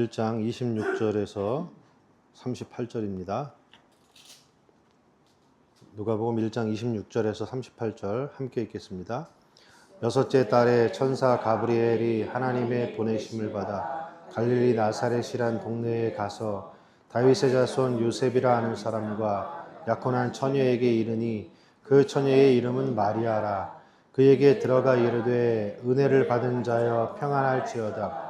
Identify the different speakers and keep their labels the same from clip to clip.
Speaker 1: 1장 26절에서 38절입니다. 누가복음 1장 26절에서 38절 함께 읽겠습니다. 여섯째 달에 천사 가브리엘이 하나님의 보내심을 받아 갈릴리 나사렛이란 동네에 가서 다윗의 자손 요셉이라 하는 사람과 약혼한 처녀에게 이르니 그 처녀의 이름은 마리아라 그에게 들어가 이르되 은혜를 받은 자여 평안할지어다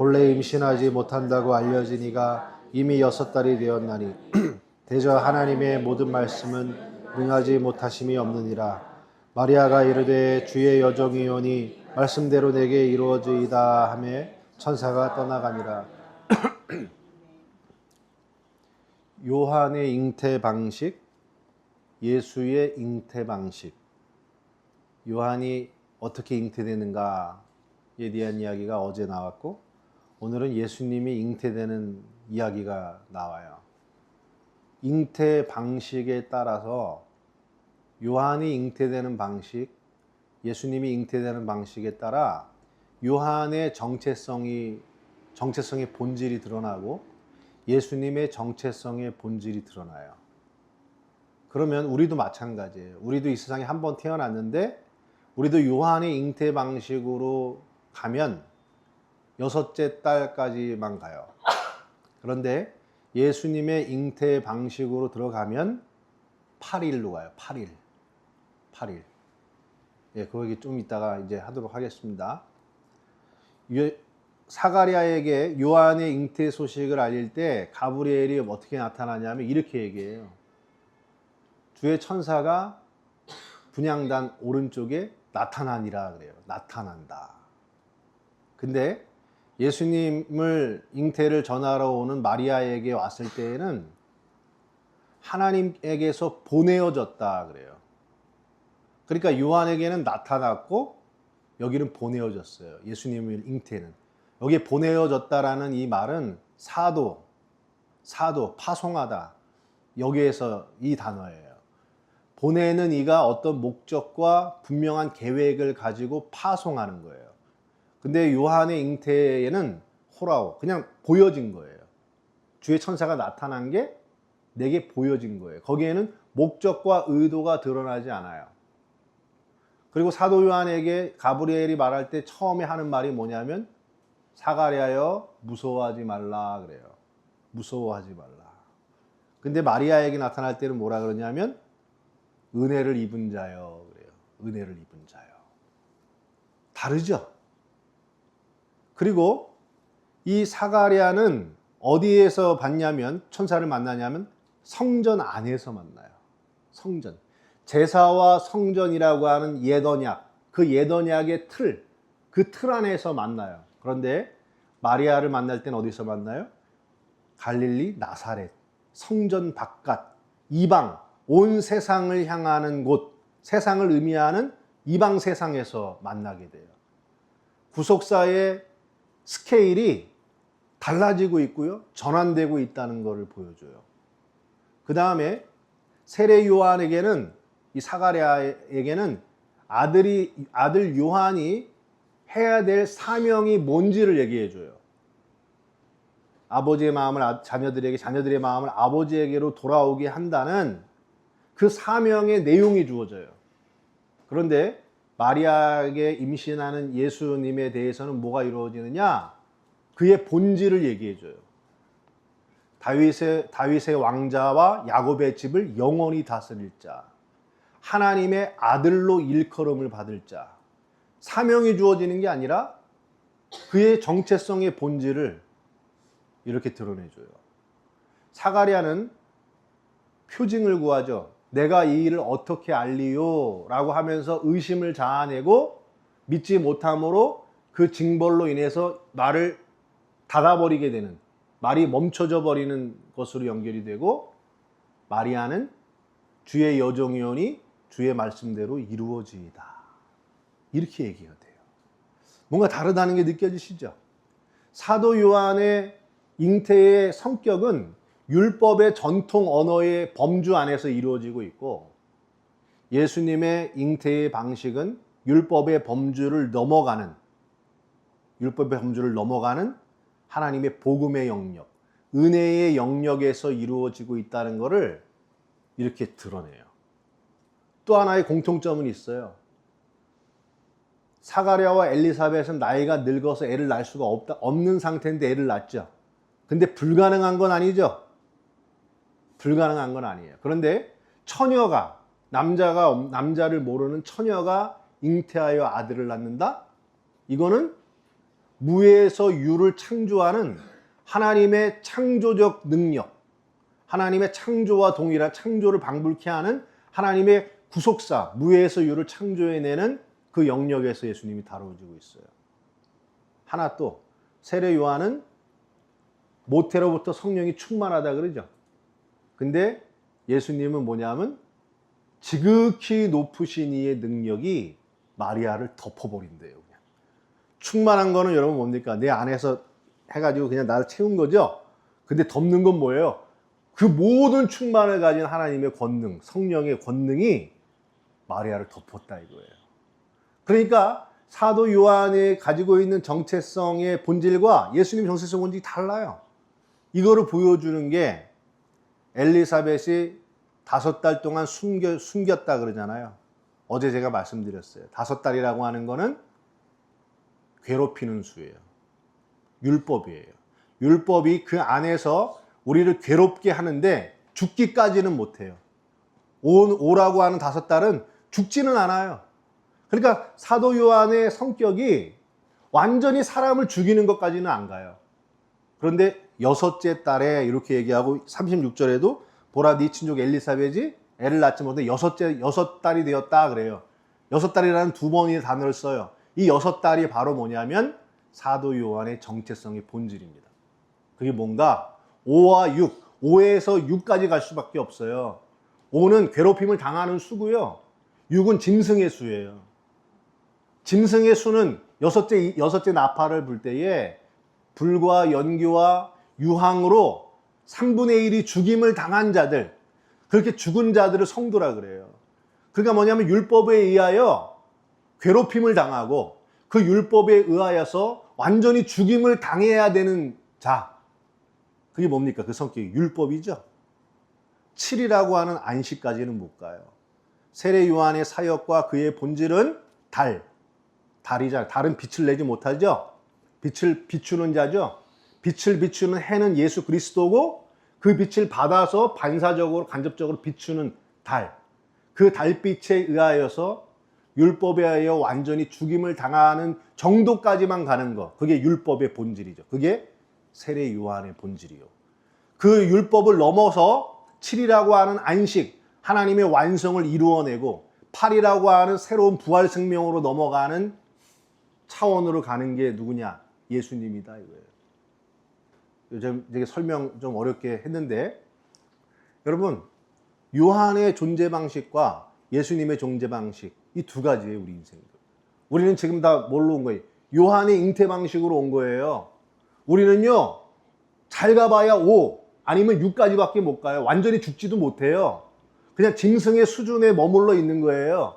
Speaker 1: 본래 임신하지 못한다고 알려진 이가 이미 여섯 달이 되었나니 대저 하나님의 모든 말씀은 능하지 못하심이 없느니라. 마리아가 이르되 주의 여종이오니 말씀대로 내게 이루어지이다 하매 천사가 떠나가니라. 요한의 잉태 방식 예수의 잉태 방식. 요한이 어떻게 잉태되는가에 대한 이야기가 어제 나왔고 오늘은 예수님이 잉태되는 이야기가 나와요. 잉태 방식에 따라서 요한이 잉태되는 방식, 예수님이 잉태되는 방식에 따라 요한의 정체성이 정체성의 본질이 드러나고 예수님의 정체성의 본질이 드러나요. 그러면 우리도 마찬가지예요. 우리도 이 세상에 한 번 태어났는데 우리도 요한의 잉태 방식으로 가면 여섯째 달까지만 가요. 그런데 예수님의 잉태 방식으로 들어가면 8일로 가요. 8일. 8일. 예, 그거 좀 이따가 이제 하도록 하겠습니다. 사가랴에게 요한의 잉태 소식을 알릴 때 가브리엘이 어떻게 나타나냐면 이렇게 얘기해요. 주의 천사가 분양단 오른쪽에 나타나니라 그래요. 나타난다. 근데 예수님을 잉태를 전하러 오는 마리아에게 왔을 때에는 하나님에게서 보내어졌다 그래요. 그러니까 요한에게는 나타났고 여기는 보내어졌어요. 예수님을 잉태는. 여기에 보내어졌다라는 이 말은 사도, 사도, 파송하다. 여기에서 이 단어예요. 보내는 이가 어떤 목적과 분명한 계획을 가지고 파송하는 거예요. 근데 요한의 잉태에는 호라오, 그냥 보여진 거예요. 주의 천사가 나타난 게 내게 보여진 거예요. 거기에는 목적과 의도가 드러나지 않아요. 그리고 사도 요한에게 가브리엘이 말할 때 처음에 하는 말이 뭐냐면 사가랴여 무서워하지 말라 그래요. 무서워하지 말라. 근데 마리아에게 나타날 때는 뭐라 그러냐면 은혜를 입은 자여 그래요. 은혜를 입은 자여. 다르죠? 그리고 이 사가랴는 어디에서 봤냐면 천사를 만나냐면 성전 안에서 만나요. 성전. 제사와 성전이라고 하는 예언약, 그 예언약의 틀, 그 틀 안에서 만나요. 그런데 마리아를 만날 땐 어디서 만나요? 갈릴리 나사렛, 성전 바깥, 이방, 온 세상을 향하는 곳, 세상을 의미하는 이방 세상에서 만나게 돼요. 구속사의 스케일이 달라지고 있고요. 전환되고 있다는 것을 보여줘요. 그 다음에 세례 요한에게는 이 사가랴에게는 아들이 아들 요한이 해야 될 사명이 뭔지를 얘기해 줘요. 아버지의 마음을 아, 자녀들에게 자녀들의 마음을 아버지에게로 돌아오게 한다는 그 사명의 내용이 주어져요. 그런데 마리아에게 임신하는 예수님에 대해서는 뭐가 이루어지느냐? 그의 본질을 얘기해 줘요. 다윗의 다윗의 왕자와 야곱의 집을 영원히 다스릴 자. 하나님의 아들로 일컬음을 받을 자. 사명이 주어지는 게 아니라 그의 정체성의 본질을 이렇게 드러내 줘요. 사가리아는 표징을 구하죠. 내가 이 일을 어떻게 알리요? 라고 하면서 의심을 자아내고 믿지 못함으로 그 징벌로 인해서 말을 닫아버리게 되는, 말이 멈춰져 버리는 것으로 연결이 되고, 마리아는 주의 여종이오니 주의 말씀대로 이루어지이다. 이렇게 얘기가 돼요. 뭔가 다르다는 게 느껴지시죠? 사도 요한의 잉태의 성격은 율법의 전통 언어의 범주 안에서 이루어지고 있고 예수님의 잉태의 방식은 율법의 범주를 넘어가는 율법의 범주를 넘어가는 하나님의 복음의 영역, 은혜의 영역에서 이루어지고 있다는 것을 이렇게 드러내요. 또 하나의 공통점은 있어요. 사가랴와 엘리사벳은 나이가 늙어서 애를 낳을 수가 없다, 없는 상태인데 애를 낳죠. 근데 불가능한 건 아니죠. 불가능한 건 아니에요. 그런데 처녀가 남자가 남자를 모르는 처녀가 잉태하여 아들을 낳는다. 이거는 무에서 유를 창조하는 하나님의 창조적 능력, 하나님의 창조와 동일한 창조를 방불케 하는 하나님의 구속사, 무에서 유를 창조해내는 그 영역에서 예수님이 다루어지고 있어요. 하나 또 세례 요한은 모태로부터 성령이 충만하다 그러죠. 근데 예수님은 뭐냐면 지극히 높으신 이의 능력이 마리아를 덮어버린대요. 그냥. 충만한 거는 여러분 뭡니까? 내 안에서 해가지고 그냥 나를 채운 거죠. 근데 덮는 건 뭐예요? 그 모든 충만을 가진 하나님의 권능, 성령의 권능이 마리아를 덮었다 이거예요. 그러니까 사도 요한이 가지고 있는 정체성의 본질과 예수님 정체성 본질이 달라요. 이거를 보여주는 게 엘리사벳이 다섯 달 동안 숨겨, 숨겼다 그러잖아요. 어제 제가 말씀드렸어요. 다섯 달이라고 하는 거는 괴롭히는 수예요. 율법이에요. 율법이 그 안에서 우리를 괴롭게 하는데 죽기까지는 못해요. 오, 오라고 하는 다섯 달은 죽지는 않아요. 그러니까 사도 요한의 성격이 완전히 사람을 죽이는 것까지는 안 가요. 그런데 여섯째 달에 이렇게 얘기하고 36절에도 보라 네 친족 엘리사벳이 애를 낳지 못해 여섯째 여섯 달이 되었다 그래요. 여섯 달이라는 두 번의 단어를 써요. 이 여섯 달이 바로 뭐냐면 사도 요한의 정체성의 본질입니다. 그게 뭔가 5와 6, 5에서 6까지 갈 수밖에 없어요. 5는 괴롭힘을 당하는 수고요. 6은 짐승의 수예요. 짐승의 수는 여섯째 여섯째 나팔을 불 때에 불과 연기와 유황으로 3분의 1이 죽임을 당한 자들, 그렇게 죽은 자들을 성도라 그래요. 그러니까 뭐냐면 율법에 의하여 괴롭힘을 당하고 그 율법에 의하여서 완전히 죽임을 당해야 되는 자. 그게 뭡니까? 그 성격이 율법이죠. 7이라고 하는 안식까지는 못 가요. 세례 요한의 사역과 그의 본질은 달. 달이자 달은 빛을 내지 못하죠. 빛을 비추는 자죠. 빛을 비추는 해는 예수 그리스도고 그 빛을 받아서 반사적으로 간접적으로 비추는 달. 그 달빛에 의하여서 율법에 의하여 완전히 죽임을 당하는 정도까지만 가는 것. 그게 율법의 본질이죠. 그게 세례 요한의 본질이요. 그 율법을 넘어서 7이라고 하는 안식, 하나님의 완성을 이루어내고 8이라고 하는 새로운 부활 생명으로 넘어가는 차원으로 가는 게 누구냐? 예수님이다 이거예요. 요즘 되게 설명 좀 어렵게 했는데 여러분 요한의 존재 방식과 예수님의 존재 방식 이 두 가지예요 우리 인생도. 우리는 지금 다 뭘로 온 거예요? 요한의 잉태 방식으로 온 거예요. 우리는요 잘 가봐야 5 아니면 6까지밖에 못 가요. 완전히 죽지도 못해요. 그냥 짐승의 수준에 머물러 있는 거예요.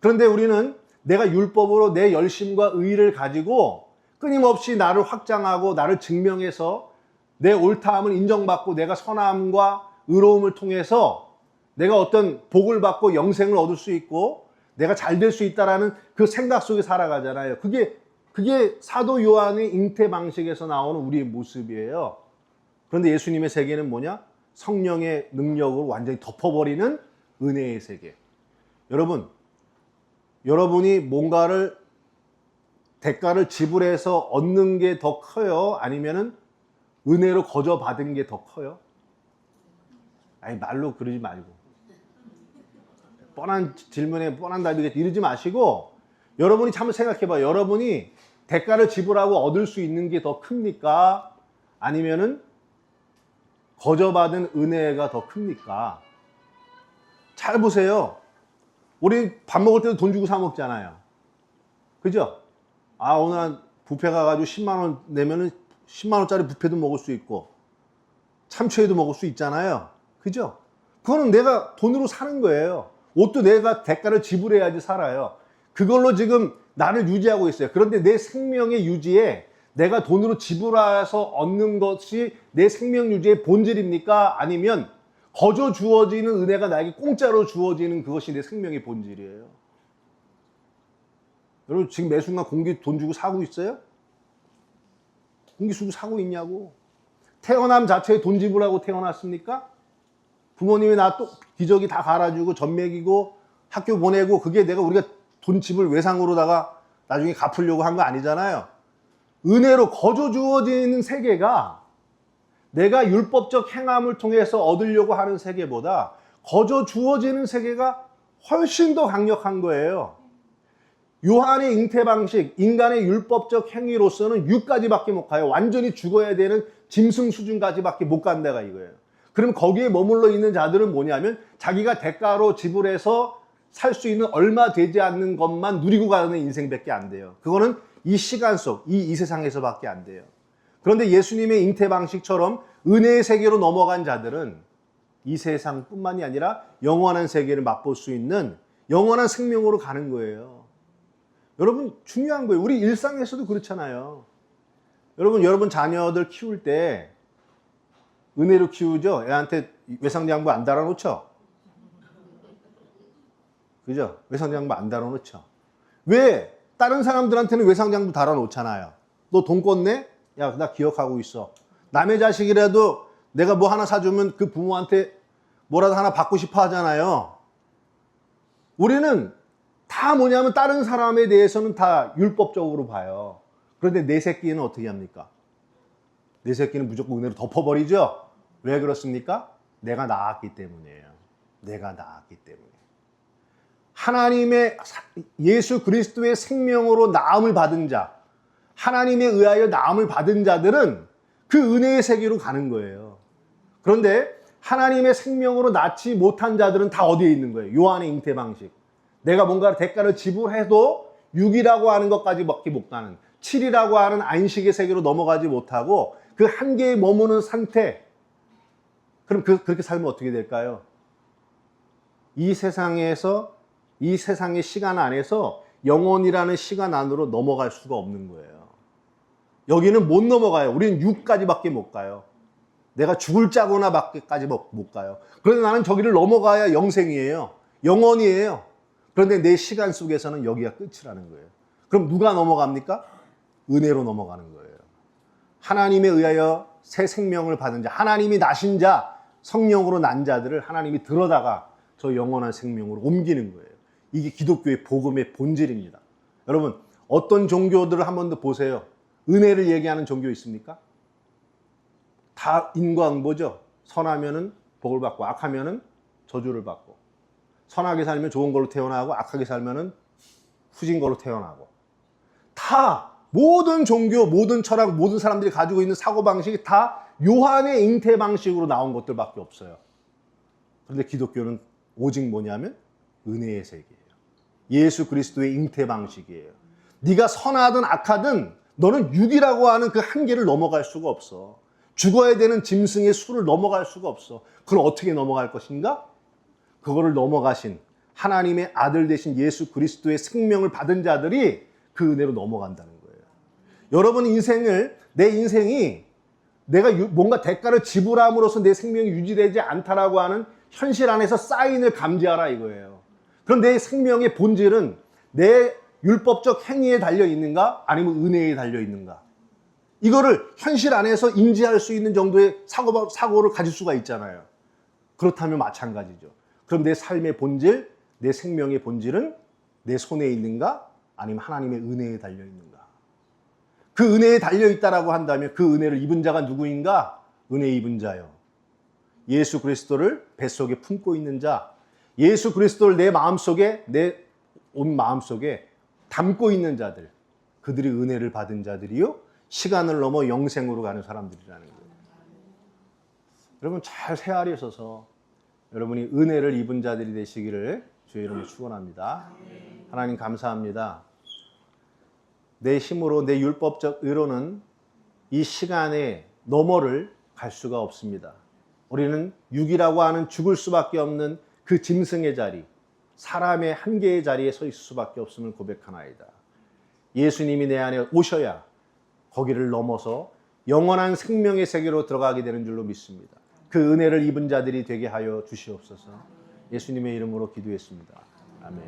Speaker 1: 그런데 우리는 내가 율법으로 내 열심과 의를 가지고 끊임없이 나를 확장하고 나를 증명해서 내 옳다함을 인정받고 내가 선함과 의로움을 통해서 내가 어떤 복을 받고 영생을 얻을 수 있고 내가 잘 될 수 있다라는 그 생각 속에 살아가잖아요. 그게 그게 사도 요한의 잉태 방식에서 나오는 우리의 모습이에요. 그런데 예수님의 세계는 뭐냐? 성령의 능력으로 완전히 덮어버리는 은혜의 세계. 여러분, 여러분이 뭔가를 대가를 지불해서 얻는 게 더 커요? 아니면은 은혜로 거저 받은 게 더 커요? 아니 말로 그러지 말고 뻔한 질문에 뻔한 답이겠지 이러지 마시고 여러분이 한번 생각해봐요. 여러분이 대가를 지불하고 얻을 수 있는 게 더 큽니까? 아니면은 거저 받은 은혜가 더 큽니까? 잘 보세요. 우리 밥 먹을 때도 돈 주고 사 먹잖아요. 그죠? 아, 오늘 한 뷔페 가가지고 10만원 내면은 10만원짜리 뷔페도 먹을 수 있고, 참치회도 먹을 수 있잖아요. 그죠? 그거는 내가 돈으로 사는 거예요. 옷도 내가 대가를 지불해야지 살아요. 그걸로 지금 나를 유지하고 있어요. 그런데 내 생명의 유지에 내가 돈으로 지불해서 얻는 것이 내 생명 유지의 본질입니까? 아니면 거저 주어지는 은혜가 나에게 공짜로 주어지는 그것이 내 생명의 본질이에요. 여러분 지금 매 순간 공기 돈 주고 사고 있어요? 공기 주고 사고 있냐고. 태어남 자체에 돈 지불하고 태어났습니까? 부모님이 나 또 기저귀 다 갈아주고 젖 먹이고 학교 보내고 그게 내가 우리가 돈 집을 외상으로다가 나중에 갚으려고 한 거 아니잖아요. 은혜로 거저 주어지는 세계가 내가 율법적 행함을 통해서 얻으려고 하는 세계보다 거저 주어지는 세계가 훨씬 더 강력한 거예요. 요한의 잉태 방식, 인간의 율법적 행위로서는 6까지밖에 못 가요. 완전히 죽어야 되는 짐승 수준까지밖에 못 간다가 이거예요. 그럼 거기에 머물러 있는 자들은 뭐냐면 자기가 대가로 지불해서 살 수 있는 얼마 되지 않는 것만 누리고 가는 인생밖에 안 돼요. 그거는 이 시간 속, 이, 이 세상에서밖에 안 돼요. 그런데 예수님의 잉태 방식처럼 은혜의 세계로 넘어간 자들은 이 세상뿐만이 아니라 영원한 세계를 맛볼 수 있는 영원한 생명으로 가는 거예요. 여러분 중요한 거예요. 우리 일상에서도 그렇잖아요. 여러분 여러분 자녀들 키울 때 은혜로 키우죠. 애한테 외상장부 안 달아놓죠. 그죠? 외상장부 안 달아놓죠. 왜? 다른 사람들한테는 외상장부 달아놓잖아요. 너돈 껐네? 야, 나 기억하고 있어. 남의 자식이라도 내가 뭐 하나 사주면 그 부모한테 뭐라도 하나 받고 싶어 하잖아요. 우리는 다 뭐냐면 다른 사람에 대해서는 다 율법적으로 봐요. 그런데 내 새끼는 어떻게 합니까? 내 새끼는 무조건 은혜로 덮어버리죠? 왜 그렇습니까? 내가 낳았기 때문이에요. 내가 낳았기 때문에. 하나님의 예수 그리스도의 생명으로 나음을 받은 자, 하나님에 의하여 나음을 받은 자들은 그 은혜의 세계로 가는 거예요. 그런데 하나님의 생명으로 낳지 못한 자들은 다 어디에 있는 거예요? 요한의 잉태 방식. 내가 뭔가 대가를 지불해도 6이라고 하는 것까지밖에 못 가는 7이라고 하는 안식의 세계로 넘어가지 못하고 그 한계에 머무는 상태. 그럼 그, 그렇게 살면 어떻게 될까요? 이 세상에서 이 세상의 시간 안에서 영원이라는 시간 안으로 넘어갈 수가 없는 거예요. 여기는 못 넘어가요. 우리는 6까지밖에 못 가요. 내가 죽을 짜거나 밖에까지 못 가요. 그런데 나는 저기를 넘어가야 영생이에요. 영원이에요. 그런데 내 시간 속에서는 여기가 끝이라는 거예요. 그럼 누가 넘어갑니까? 은혜로 넘어가는 거예요. 하나님에 의하여 새 생명을 받은 자, 하나님이 나신 자, 성령으로 난 자들을 하나님이 들어다가 저 영원한 생명으로 옮기는 거예요. 이게 기독교의 복음의 본질입니다. 여러분, 어떤 종교들을 한 번 더 보세요. 은혜를 얘기하는 종교 있습니까? 다 인과응보죠. 선하면은 복을 받고 악하면은 저주를 받고 선하게 살면 좋은 걸로 태어나고 악하게 살면은 후진 걸로 태어나고 다 모든 종교, 모든 철학, 모든 사람들이 가지고 있는 사고 방식이 다 요한의 잉태 방식으로 나온 것들밖에 없어요. 그런데 기독교는 오직 뭐냐면 은혜의 세계예요. 예수 그리스도의 잉태 방식이에요. 네가 선하든 악하든 너는 육이라고 하는 그 한계를 넘어갈 수가 없어. 죽어야 되는 짐승의 수를 넘어갈 수가 없어. 그걸 어떻게 넘어갈 것인가? 그거를 넘어가신 하나님의 아들 되신 예수 그리스도의 생명을 받은 자들이 그 은혜로 넘어간다는 거예요. 여러분 인생을 내 인생이 내가 유- 뭔가 대가를 지불함으로써 내 생명이 유지되지 않다라고 하는 현실 안에서 사인을 감지하라 이거예요. 그럼 내 생명의 본질은 내 율법적 행위에 달려 있는가 아니면 은혜에 달려 있는가? 이거를 현실 안에서 인지할 수 있는 정도의 사고, 사고를 가질 수가 있잖아요. 그렇다면 마찬가지죠. 그럼 내 삶의 본질, 내 생명의 본질은 내 손에 있는가? 아니면 하나님의 은혜에 달려 있는가? 그 은혜에 달려 있다라고 한다면 그 은혜를 입은 자가 누구인가? 은혜 입은 자요. 예수 그리스도를 뱃속에 품고 있는 자. 예수 그리스도를 내 마음속에 내 온 마음속에 담고 있는 자들. 그들이 은혜를 받은 자들이요. 시간을 넘어 영생으로 가는 사람들이라는 거예요. 여러분 잘 헤아리셔서 여러분이 은혜를 입은 자들이 되시기를 주의 이름으로 축원합니다. 하나님 감사합니다. 내 힘으로 내 율법적 의로는 이 시간에 너머를 갈 수가 없습니다. 우리는 육이라고 하는 죽을 수밖에 없는 그 짐승의 자리, 사람의 한계의 자리에 서 있을 수밖에 없음을 고백하나이다. 예수님이 내 안에 오셔야 거기를 넘어서 영원한 생명의 세계로 들어가게 되는 줄로 믿습니다. 그 은혜를 입은 자들이 되게 하여 주시옵소서. 예수님의 이름으로 기도했습니다. 아멘.